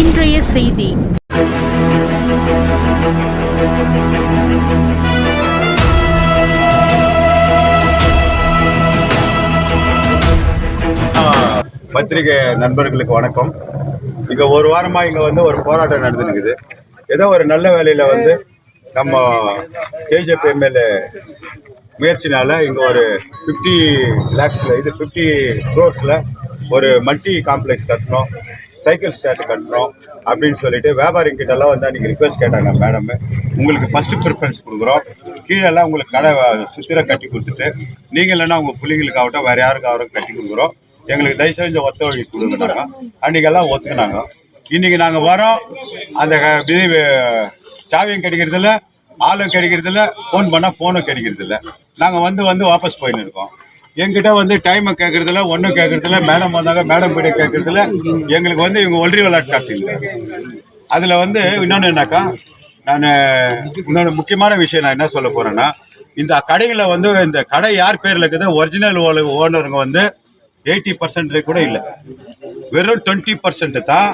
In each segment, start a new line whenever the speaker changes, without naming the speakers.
இன்றைய செய்தி.
பத்திரிகை நண்பர்களுக்கு வணக்கம். இங்க ஒரு வாரமா இங்க வந்து ஒரு போராட்டம் நடந்துருக்குது ஏதோ ஒரு நல்ல வேலையில வந்து நம்ம கேஜிஎஃப் எம்எல்ஏ முயற்சினால இங்க ஒரு ஃபிஃப்டி லேக்ஸ்ல இது ஃபிஃப்டி க்ரோர்ஸ்ல ஒரு மல்டி காம்ப்ளெக்ஸ் கட்டணும். சைக்கிள் ஸ்டாண்ட் கட்டணும் அப்படின்னு சொல்லிட்டு வியாபாரிங்க வந்து அன்றைக்கி ரிக்வெஸ்ட் கேட்டாங்க மேடம் உங்களுக்கு ஃபஸ்ட்டு ப்ரிஃபரன்ஸ் கொடுக்குறோம். கீழெல்லாம் உங்களுக்கு கடை சுத்திர கட்டி கொடுத்துட்டு நீங்கள் இல்லைன்னா உங்கள் பிள்ளைங்களுக்காகட்டும் வேறு யாருக்காகட்டும் கட்டி கொடுக்குறோம். எங்களுக்கு தயவு செஞ்சு ஒத்துழைப்பு கொடுக்குறாங்க அன்றைக்கெல்லாம் ஒத்துக்கினாங்க. இன்றைக்கி நாங்கள் வரோம். அந்த விதி சாவியும் கிடைக்கிறதில்ல ஆளும் கிடைக்கிறதில்ல ஃபோன் பண்ணால் ஃபோனும் கிடைக்கிறதில்ல. நாங்கள் வந்து வந்து வாபஸ் போயின்னு இருக்கோம். எங்கிட்ட வந்து டைமை கேட்கறதுல ஒன்றும் கேட்கறதில்ல மேடம் வந்தாங்க மேடம் கிட்ட கேட்கறதில்ல எங்களுக்கு வந்து இவங்க ஒன்றி விளையாட்டு காட்டுங்க. அதில் வந்து இன்னொன்று என்னக்கா நான் இன்னொன்று முக்கியமான விஷயம் நான் என்ன சொல்ல போகிறேன்னா இந்த கடைகளை வந்து இந்த கடை யார் பேரில் இருக்குது? ஒரிஜினல் ஓனருங்க வந்து எயிட்டி பர்சன்ட் கூட இல்லை. வெறும் டுவெண்ட்டி பர்சன்ட் தான்.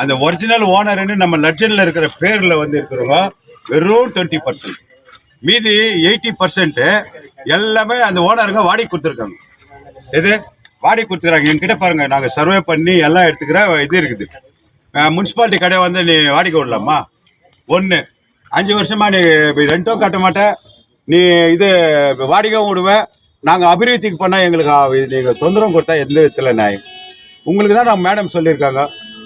அந்த ஒரிஜினல் ஓனர்னு நம்ம லட்ஜனில் இருக்கிற பேரில் வந்து இருக்கிறவங்க வெறும் டுவெண்ட்டி பர்சன்ட் மீதி எயிட்டி பர்சன்ட்டு எல்லாமே அந்த ஓனருங்க வாடகை கொடுத்துருக்காங்க. எது? வாடகை கொடுத்துருக்காங்க. என்கிட்ட பாருங்கள் நாங்கள் சர்வே பண்ணி எல்லாம் எடுத்துக்கிற இது இருக்குது. முனிசிபாலிட்டி கடை வந்து நீ வாடகை விடலாமா? ஒன்று அஞ்சு வருஷமா நீ ரெண்டும் கட்ட மாட்டேன் நீ இது வாடகையும் விடுவேன் நாங்கள் அபிவிருத்திக்கு பண்ணால் எங்களுக்கு நீங்கள் தொந்தரவு கொடுத்தா எந்த விதத்தில் நியாயம்? உங்களுக்கு தான் நான் மேடம் சொல்லியிருக்காங்க.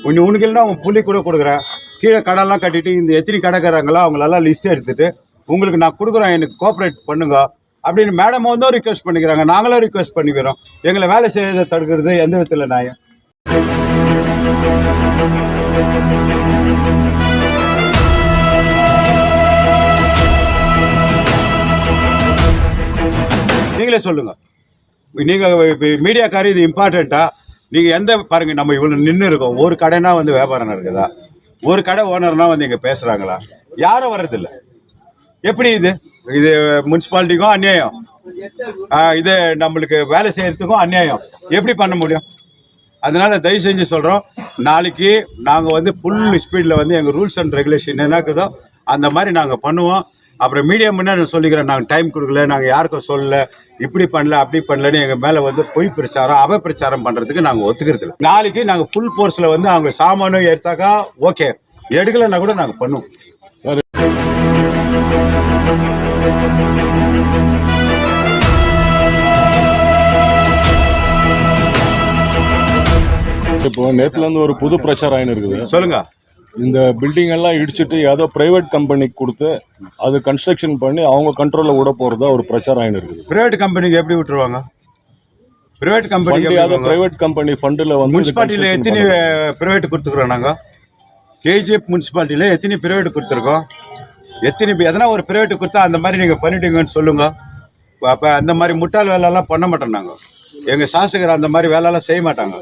உன் உனக்கு இல்லைன்னா உன் புள்ளி கூட கொடுக்குறேன். கீழே கடைலாம் கட்டிட்டு இந்த எத்தனை கடைக்காரங்களோ அவங்களெல்லாம் லிஸ்ட் எடுத்துகிட்டு உங்களுக்கு நான் கொடுக்குறேன் எனக்கு கோஆப்ரேட் பண்ணுங்க அப்படின்னு மேடம் வந்து ரிக்வெஸ்ட் பண்ணிக்கிறாங்க. நாங்களும் ரிக்வெஸ்ட் பண்ணிக்கிறோம். எங்களை வேலை செய்யறதை தடுக்கிறது எந்த விதத்தில் நியாயம்? நீங்களே சொல்லுங்க. நீங்க மீடியாக்காரி இது இம்பார்ட்டண்ட்டா நீங்க எந்த பாருங்க நம்ம இவ்வளவு நின்று இருக்கோம். ஒரு கடைனா வந்து வியாபாரம் நடக்குதா? ஒரு கடை ஓனர்னா வந்து இங்க பேசுறாங்களா? யாரும் வர்றதில்ல. எப்படி இது? இது முனிசிபாலிட்டிக்கும் அநியாயம். இது நம்மளுக்கு வேலை செய்யறதுக்கும் அநியாயம். எப்படி பண்ண முடியும்? அதனால தயவு செஞ்சு சொல்கிறோம் நாளைக்கு நாங்கள் வந்து ஃபுல் ஸ்பீடில் வந்து எங்கள் ரூல்ஸ் அண்ட் ரெகுலேஷன் என்ன இருக்குதோ அந்த மாதிரி நாங்கள் பண்ணுவோம். அப்புறம் மீடியா முன்னாடி நான் சொல்லிக்கிறேன் நாங்கள் டைம் கொடுக்கல நாங்கள் யாருக்கும் சொல்லல இப்படி பண்ணல அப்படி பண்ணலன்னு எங்கள் மேலே வந்து பொய் பிரச்சாரம் அவ பிரச்சாரம் பண்ணுறதுக்கு நாங்கள் ஒத்துக்கிறது இல்லை நாளைக்கு நாங்கள் ஃபுல் ஃபோர்ஸில் வந்து அவங்க சாமானும் எடுத்தாக்கா ஓகே எடுக்கலைன்னா கூட நாங்கள் பண்ணுவோம்.
இப்போ நேத்துல இருந்து ஒரு புது பிரச்சாரம் ஆயின்னு இருக்குது
சொல்லுங்க.
இந்த பில்டிங் எல்லாம் இடிச்சிட்டு ஏதோ பிரைவேட் கம்பெனிக்கு கொடுத்து அது கன்ஸ்ட்ரக்ஷன் பண்ணி அவங்க கண்ட்ரோல்ல விட போறதா ஒரு பிரச்சாரம் ஆயின்னு இருக்குது
பிரைவேட் கம்பெனிக்கு எப்படி விட்டுருவாங்க? பிரைவேட் கம்பெனிக்கு
ஏதோ பிரைவேட் கம்பெனி ஃபண்டுல வந்து
முனிசிபாலிட்டியில் எத்தனை. பிரைவேட் கொடுத்துக்குறோம் நாங்கள் கேஜிஎஃப் முனிசிபாலிட்டியில் எத்தனை பிரைவேட் கொடுத்துருக்கோம்? எத்தனை எதனா ஒரு ப்ரைவேட்டு கொடுத்தா அந்த மாதிரி நீங்கள் பண்ணிட்டீங்கன்னு சொல்லுங்க. அப்போ அந்த மாதிரி முட்டாள் வேலைலாம் பண்ண மாட்டோம் நாங்கள் எங்கள் சாசகர் அந்த மாதிரி வேலைலாம் செய்ய மாட்டாங்க.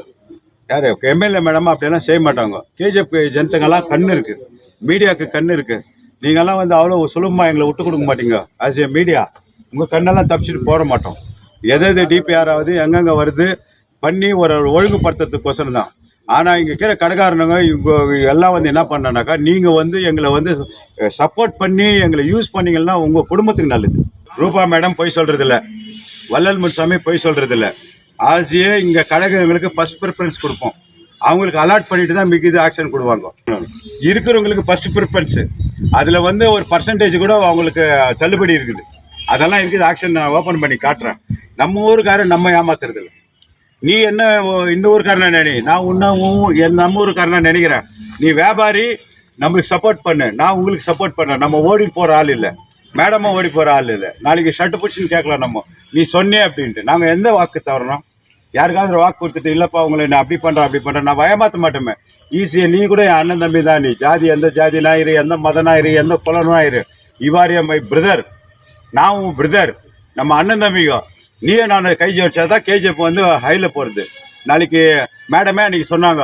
யார்? எம்எல்ஏ மேடம் அப்படியெல்லாம் செய்ய மாட்டாங்க. கேஜிஎஃப் ஜனத்துங்கெல்லாம் கண் இருக்குது மீடியாவுக்கு கண் இருக்குது நீங்கள்லாம் வந்து அவ்வளோ சுலபமாக எங்களை விட்டு கொடுக்க மாட்டீங்க. ஆஸ் ஏ மீடியா உங்கள் கண்ணெல்லாம் தப்பிச்சுட்டு போட மாட்டோம். எது எது டிபிஆர் ஆகுது எங்கெங்கே வருது பண்ணி ஒரு ஒழுங்குபடுத்துறதுக்கோசரம் தான். ஆனால் இங்கே இருக்கிற கடைக்காரனுங்க இவங்க எல்லாம் வந்து என்ன பண்ணனாக்கா நீங்கள் வந்து எங்களை வந்து சப்போர்ட் பண்ணி எங்களை யூஸ் பண்ணீங்கன்னா உங்கள் குடும்பத்துக்கு நல்லது. ரூபா மேடம் போய் சொல்கிறதில்ல வள்ளல் முனுசாமி போய் சொல்கிறதில்ல ஆசியே இங்கே கடைக்காரங்களுக்கு ஃபஸ்ட் ப்ரிஃபரன்ஸ் கொடுப்போம். அவங்களுக்கு அலாட் பண்ணிட்டு தான் மிகுதி ஆக்ஷன் கொடுவாங்க. இருக்கிறவங்களுக்கு ஃபர்ஸ்ட் ப்ரிஃபரன்ஸு அதில் வந்து ஒரு பர்சன்டேஜ் கூட அவங்களுக்கு தள்ளுபடி இருக்குது. அதெல்லாம் இருக்குது ஆக்ஷன் நான் ஓப்பன் பண்ணி காட்டுறேன். நம்ம ஊருக்காரன் நம்ம ஏமாத்துறதில்லை. நீ என்ன ஓ- இந்த ஊருக்காரனா நினை நான் உன்னவும் என் நம்ம ஊருக்காரனா நினைக்கிறேன். நீ வியாபாரி நம்மளுக்கு சப்போர்ட் பண்ணு. நான் உங்களுக்கு சப்போர்ட் பண்ணேன் நம்ம ஓடி போகிற ஆள் இல்லை. மேடமும் ஓடி போகிற ஆள் இல்லை. நாளைக்கு ஷர்ட் பிடிச்சின்னு கேட்கலாம் நம்ம. நீ சொன்னே அப்படின்ட்டு. நாங்கள் எந்த வாக்கு தவறணும்? யாருக்காவது வாக்கு கொடுத்துட்டு இல்லைப்பா உங்களை நான் அப்படி பண்ணுறேன் அப்படி பண்ணுறேன் நான் பயமாற்ற மாட்டோமே ஈஸியாக நீ கூட என் அண்ணன் தம்பி தான் நீ. ஜாதி எந்த ஜாதி நாயிரு எந்த மத நாயிரு எந்த குலம் நாயிரு. இவ்வாறு மை பிரதர் நான் உன் பிரதர் நம்ம அண்ணன் தம்பிகோ நீயே நான் கை வச்சா தான் கேஜிஎஃப் வந்து ஹையில் போகிறது நாளைக்கு மேடமே அன்றைக்கி சொன்னாங்க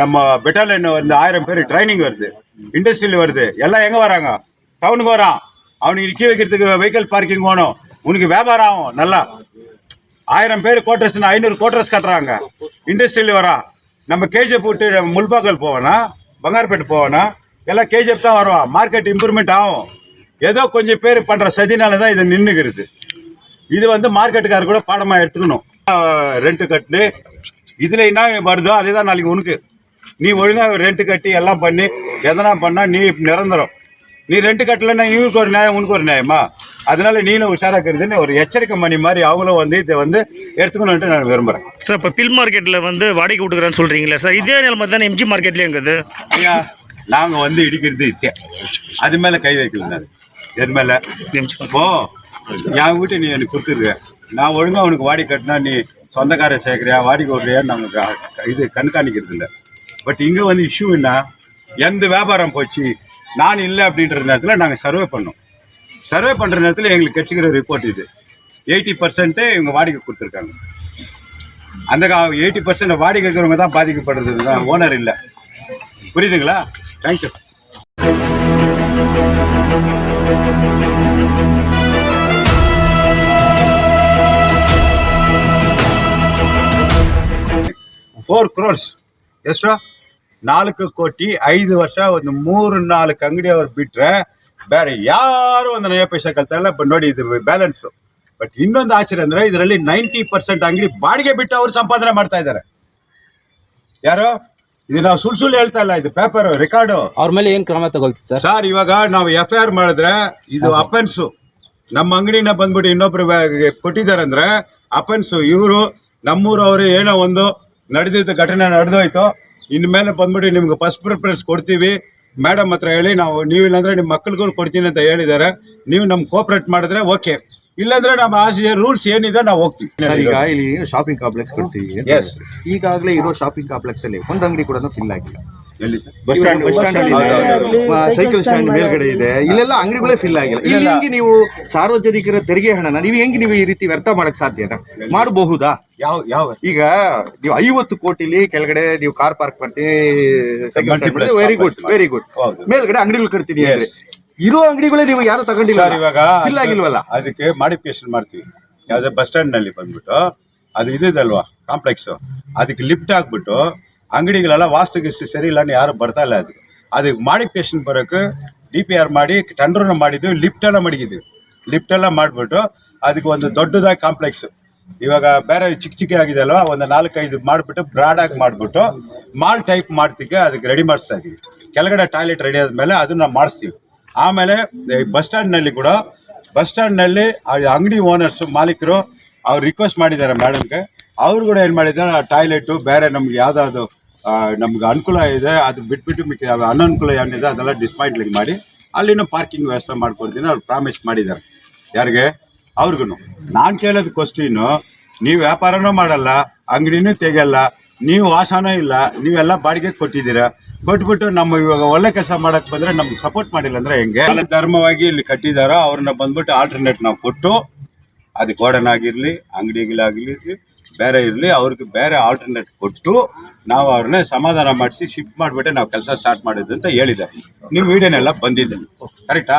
நம்ம பெட்டாலியன் வந்து ஆயிரம் பேர் ட்ரைனிங் வருது. இண்டஸ்ட்ரியில் வருது. எல்லாம் எங்கே வராங்க? டவுனுக்கு வரான். அவனுக்கு நிற்க வைக்கிறதுக்கு வெஹிக்கல் பார்க்கிங் வேணும் உனக்கு வியாபாரம் ஆகும் நல்லா. ஆயிரம் பேர் கோட்ரஸ் ஐநூறு கோட்ரஸ் கட்டுறாங்க. இண்டஸ்ட்ரியில் வரா. நம்ம கேஜிஎஃப் விட்டு முல்பாக்கல் போவோம்னா பங்காரப்பேட்டு போவானா எல்லாம் கேஜிஎஃப் தான் வருவான். மார்க்கெட் இம்ப்ரூவ்மெண்ட் ஆகும். ஏதோ கொஞ்சம் பேர் பண்ணுற சதினால தான் இது நின்றுக்கிறது இது வந்து மார்க்கெட்டுக்காரர் கூட பாடமாக எடுத்துக்கணும். ரெண்ட் கட்டு. இதில் என்ன வருதோ அதே தான் நாளைக்கு உனக்கு. நீ ஒழுங்காக ரெண்ட் கட்டி எல்லாம் பண்ணி எதனா பண்ணால் நீ நிரந்தரம். நீ ரெண்ட் கட்டலைன்னா இவனுக்கு ஒரு நியாயம் உனக்கு ஒரு நியாயமா? அதனால நீனும் உஷாராக்குறதுன்னு ஒரு எச்சரிக்கை மணி மாதிரி அவங்களும் வந்து இதை வந்து எடுத்துக்கணுன்ட்டு நான் விரும்புகிறேன்
சார் இப்போ பில் மார்க்கெட்டில் வந்து வாடகை விட்டுக்கிறேன்னு சொல்கிறீங்களா சார் இதே நிலைமை தானே எம்ஜி மார்க்கெட்லேயும் இருக்குது
ஐயா நாங்கள் வந்து இடிக்கிறது இத்தே. அது மேலே கை வைக்கல நான் எது மேலே? இப்போ என் வீட்டை நீ எனக்கு கொடுத்துருக்க. நான் ஒழுங்காக அவனுக்கு வாடி கட்டினா நீ சொந்தக்கார சேர்க்குறியா வாடி விடுறியா நமக்கு இது கண்காணிக்கிறது இல்லை. பட் இங்கே வந்து இஷ்யூ என்ன? எந்த வியாபாரம் போச்சு? நான் இல்லை அப்படின்ற நேரத்தில் நாங்கள் சர்வே பண்ணோம். சர்வே பண்ணுற நேரத்தில் எங்களுக்கு கிடைச்சிக்கிற ரிப்போர்ட் இது. எயிட்டி பர்சன்ட்டு இவங்க வாடகை கொடுத்துருக்காங்க. அந்த எயிட்டி பர்சன்ட் வாடகை இருக்கிறவங்க தான் பாதிக்கப்படுறது. தான் ஓனர் இல்லை. புரியுதுங்களா? தேங்க்யூ ಫೋರ್ ಕ್ರೋರ್ಸ್ ಎಷ್ಟು ನಾಲ್ಕು ಕೋಟಿ ಐದು ವರ್ಷ ಒಂದು ಮೂರು ನಾಲ್ಕು ಅಂಗಡಿ ಅವ್ರು ಬಿಟ್ರೆ ಬೇರೆ ಯಾರು ಒಂದು ನಯ ಪೈಸೆ ಕಲ್ತಾರಲ್ಲ ಬಟ್ ನೋಡಿ ಇದು ಬ್ಯಾಲೆನ್ಸು ಬಟ್ ಇನ್ನೊಂದು ಆಶ್ಚರ್ಯ ಅಂದ್ರೆ ಇದರಲ್ಲಿ ನೈಂಟಿ ಪರ್ಸೆಂಟ್ ಅಂಗಡಿ ಬಾಡಿಗೆ ಬಿಟ್ಟು ಅವರು ಸಂಪಾದನೆ ಮಾಡ್ತಾ ಇದ್ದಾರೆ. ಯಾರು? ಇದು ನಾವು ಸುಳ್ಳು ಸುಳ್ಳು ಹೇಳ್ತಾ ಇಲ್ಲ. ಇದು ಪೇಪರ್ ರೆಕಾರ್ಡು
ಅವ್ರ ಮೇಲೆ ಏನು ಕ್ರಮ ತಗೊಳ್ತೀವಿ ಸರ್?
ಸರ್ ಇವಾಗ ನಾವು ಎಫ್ ಐ ಆರ್ ಮಾಡಿದ್ರೆ ಇದು ಅಫೆನ್ಸು ನಮ್ಮ ಅಂಗಡಿನ ಬಂದ್ಬಿಟ್ಟು ಇನ್ನೊಬ್ರು ಕೊಟ್ಟಿದ್ದಾರೆ ಅಂದ್ರೆ ಅಫೆನ್ಸು ಇವರು ನಮ್ಮೂರವರು ಏನೋ ಒಂದು ನಡೆದಿದ್ದ ಘಟನೆ ನಡೆದೋಯ್ತು. ಇನ್ಮೇಲೆ ಬಂದ್ಬಿಟ್ಟು ನಿಮ್ಗೆ ಫಸ್ಟ್ ಪ್ರಿಫರೆನ್ಸ್ ಕೊಡ್ತೀವಿ. ಮೇಡಮ್ ಹತ್ರ ಹೇಳಿ ನಾವು ನೀವು ಇಲ್ಲಾಂದ್ರೆ ನಿಮ್ಮ ಮಕ್ಕಳಿಗೂ ಕೊಡ್ತೀನಿ ಅಂತ ಹೇಳಿದ್ದಾರೆ. ನೀವು ನಮ್ಗೆ ಕೋಪರೇಟ್ ಮಾಡಿದ್ರೆ ಓಕೆ ಇಲ್ಲಾಂದ್ರೆ ನಮ್ಮ ಆಸೆ ರೂಲ್ಸ್ ಏನಿದೆ ನಾವು ಹೋಗ್ತೀವಿ.
ಈಗ ಇಲ್ಲಿ ಶಾಪಿಂಗ್ ಕಾಂಪ್ಲೆಕ್ಸ್ ಕೊಡ್ತೀವಿ. ಈಗಾಗಲೇ ಇರೋ ಶಾಪಿಂಗ್ ಕಾಂಪ್ಲೆಕ್ಸ್ ಅಲ್ಲಿ ಒಂದು ಅಂಗಡಿ ಕೂಡ ಫಿಲ್ ಆಗಿಲ್ಲ.
ಎಲ್ಲಿ? Bus stand
bus stand cycle stand ಮೇಲ್ಗಡೆ ಇದೆ. ಇಲ್ಲೆಲ್ಲ ಅಂಗಡಿಗಳೇ ಫಿಲ್ ಆಗಿಲ್ಲ. ಇಲ್ಲಿ. ಹೆಂಗೆ ನೀವು ಸಾರ್ವಜನಿಕರ ತೆರಿಗೆ ಹಣನ ನೀವು ಹೆಂಗೆ ನೀವು ಈ ರೀತಿ ವ್ಯರ್ಥ ಮಾಡಕ್ ಸಾಧ್ಯನಾ ಮಾಡಬಹುದಾ?
ಯಾವ ಯಾವ?
ಈಗ ನೀವು ಐವತ್ತು ಕೋಟಿಲಿ ಕೆಳಗಡೆ ನೀವು ಕಾರ್ ಪಾರ್ಕ್
ಮಾಡ್ತೀನಿ
ವೆರಿ ಗುಡ್ ವೆರಿ ಗುಡ್
ಹೌದು.
ಮೇಲ್ಗಡೆ ಅಂಗಡಿಗಳು ಕಟ್ತೀನಿ. ಅಂದ್ರೆ. ಇರೋ ಅಂಗಡಿಗಳೇ ನೀವು ಯಾರು ತಗೊಂಡಿಲ್ಲ?
ಸರ್ ಇವಾಗ
ಫಿಲ್ ಆಗಿಲ್ವಲ್ಲ?
ಅದಕ್ಕೆ ಮಾಡಿಫಿಕೇಶನ್ ಮಾಡ್ತೀವಿ. ಯಾವ್ದೇ ಬಸ್ ಸ್ಟ್ಯಾಂಡ್ನಲ್ಲಿ ಬಂದ್ಬಿಟ್ಟು ಅದು ಇದಿದಲ್ವಾ ಕಾಂಪ್ಲೆಕ್ಸ್. ಅದಕ್ಕೆ ಲಿಫ್ಟ್ ಹಾಕ್ಬಿಟ್ಟು ಅಂಗಡಿಗಳೆಲ್ಲ ವಾಸ್ತುಗಿಸ್ತು ಸರಿ ಇಲ್ಲ ಯಾರು ಬರ್ತಾ ಇಲ್ಲ ಅದಕ್ಕೆ ಅದಕ್ಕೆ ಮಾಡಿಫಿಕೇಶನ್ ಬರೋಕೆ ಡಿ ಪಿ ಆರ್ ಮಾಡಿ ಟಂಡ್ರನ್ನ ಮಾಡಿದ್ವಿ ಲಿಫ್ಟೆಲ್ಲ ಮಡಗಿದ್ವಿ. ಲಿಫ್ಟೆಲ್ಲ ಮಾಡಿಬಿಟ್ಟು ಅದಕ್ಕೆ ಒಂದು ದೊಡ್ಡದಾಗಿ ಕಾಂಪ್ಲೆಕ್ಸ್ ಇವಾಗ ಬೇರೆ ಚಿಕ್ಕ ಚಿಕ್ಕ ಆಗಿದೆ ಅಲ್ವಾ, ಒಂದು ನಾಲ್ಕೈದು ಮಾಡಿಬಿಟ್ಟು ಬ್ರಾಡಾಗಿ ಮಾಡಿಬಿಟ್ಟು ಮಾಲ್ ಟೈಪ್ ಮಾಡ್ತಿಕ್ಕೆ ಅದಕ್ಕೆ ರೆಡಿ ಮಾಡಿಸ್ತಾ ಇದ್ದೀವಿ ಕೆಳಗಡೆ ಟಾಯ್ಲೆಟ್ ರೆಡಿ ಆದಮೇಲೆ ಅದನ್ನ ಮಾಡಿಸ್ತೀವಿ. ಆಮೇಲೆ ಬಸ್ ಸ್ಟ್ಯಾಂಡ್ನಲ್ಲಿ ಕೂಡ ಬಸ್ ಸ್ಟ್ಯಾಂಡ್ನಲ್ಲಿ ಅಂಗಡಿ ಓನರ್ಸು ಮಾಲೀಕರು ಅವ್ರು ರಿಕ್ವೆಸ್ಟ್ ಮಾಡಿದ್ದಾರೆ ಮೇಡಮ್ಗೆ ಅವ್ರು ಕೂಡ ಏನು ಮಾಡಿದ್ದಾರೆ ಟಾಯ್ಲೆಟು ಬೇರೆ ನಮ್ಗೆ ಯಾವುದಾದ್ರು ನಮ್ಗೆ ಅನುಕೂಲ ಇದೆ, ಅದು ಬಿಟ್ಬಿಟ್ಟು ಮಿಕ್ಕ ಅನನುಕೂಲ ಏನಿದೆ ಅದೆಲ್ಲ ಡಿಸ್ಮೈಂಟ್ಲಿಂಗ್ ಮಾಡಿ, ಅಲ್ಲಿನೂ ಪಾರ್ಕಿಂಗ್ ವ್ಯವಸ್ಥೆ ಮಾಡ್ಕೊಡ್ತೀನಿ, ಅವ್ರು ಪ್ರಾಮಿಸ್ ಮಾಡಿದ್ದಾರೆ. ಯಾರಿಗೆ? ಅವ್ರಿಗೂ ನಾನು ಕೇಳೋದು ಕ್ವಸ್ಟಿನು ನೀವು ವ್ಯಾಪಾರನೂ ಮಾಡಲ್ಲ, ಅಂಗಡಿನೂ ತೆಗೆಯಲ್ಲ, ನೀವು ವಾಸನೂ ಇಲ್ಲ, ನೀವೆಲ್ಲ ಬಾಡಿಗೆ ಕೊಟ್ಟಿದ್ದೀರ, ಕೊಟ್ಬಿಟ್ಟು ನಮ್ಮ ಇವಾಗ ಒಳ್ಳೆ ಕೆಲಸ ಮಾಡೋಕ್ಕೆ ಬಂದರೆ ನಮ್ಗೆ ಸಪೋರ್ಟ್ ಮಾಡಿಲ್ಲ ಅಂದರೆ ಹೆಂಗೆ? ಧರ್ಮವಾಗಿ ಇಲ್ಲಿ ಕಟ್ಟಿದಾರೋ, ಅವ್ರನ್ನ ಬಂದ್ಬಿಟ್ಟು ಆಲ್ಟರ್ನೇಟ್ ನಾವು ಕೊಟ್ಟು, ಅದು ಗೋಡನ್ ಆಗಿರಲಿ ಅಂಗಡಿಗಳಾಗಿರ್ಲಿ ಬೇರೆ ಇರಲಿ ಅವ್ರಿಗೆ ಬೇರೆ ಆಲ್ಟರ್ನೇಟ್ ಕೊಟ್ಟು ನಾವು ಅವ್ರನ್ನ ಸಮಾಧಾನ ಮಾಡಿಸಿ ಶಿಫ್ಟ್ ಮಾಡಿಬಿಟ್ಟೆ ನಾವು ಕೆಲಸ ಸ್ಟಾರ್ಟ್ ಮಾಡಿದ್ದು ಅಂತ ಹೇಳಿದ್ದಾರೆ. ನಿಮ್ಮ ವಿಡಿಯೋನೆಲ್ಲ ಬಂದಿದ್ದೀನಿ. ಕರೆಕ್ಟಾ